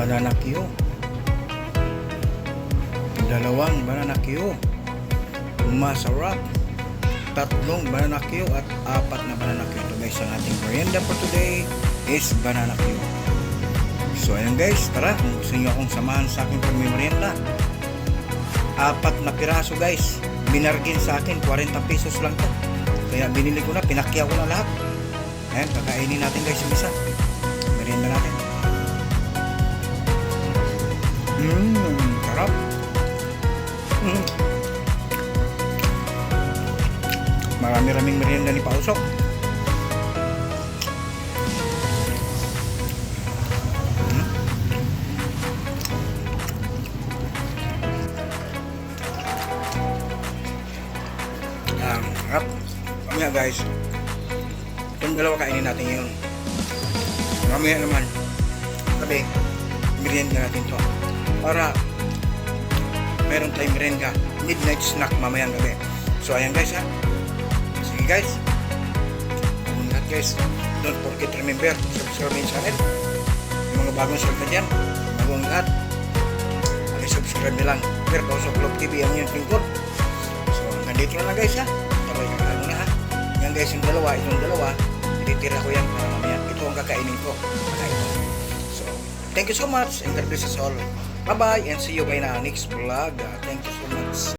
banana Q. Dalawang banana Q. Masarap. Tatlong banana Q at apat na banana Q. Ito guys, ang ating merienda for today is banana Q. So ayun guys, tara kung gusto niyo akong samahan sa aking pagmimerienda. Apat na piraso guys. Binargin sa akin, 40 pesos lang to. Kaya binili ko na, pinakya ko na lahat. Ayan, kakainin natin guys yung isa. Merienda natin. Sarap. Mm. Marami-raming merienda ni Pausok. Mm. Harap. Mamaya guys. Itong dalawa kainin natin yun. Mamaya naman. Sabi, merienda natin to. Para meron tayong merienda. Midnight snack mamayang gabi. So ayan guys ha. Sige guys. Kung lahat guys. Don't forget remember. Subscribe yung channel. Yung mga bagong salta dyan. Bagong lahat. Pag-subscribe nyo lang. Pero Kausok Club TV ang yung lingkod. So hanggang dito na lang guys ha. Tabay ka na muna ha. Yan guys yung dalawa. Itong dalawa. Ititira ko yan para mamaya. Ito ang kakainin ko. Kakain ko. So, thank you so much and God bless us all. Bye-bye and see you by na next vlog. Uh, Thank you so much.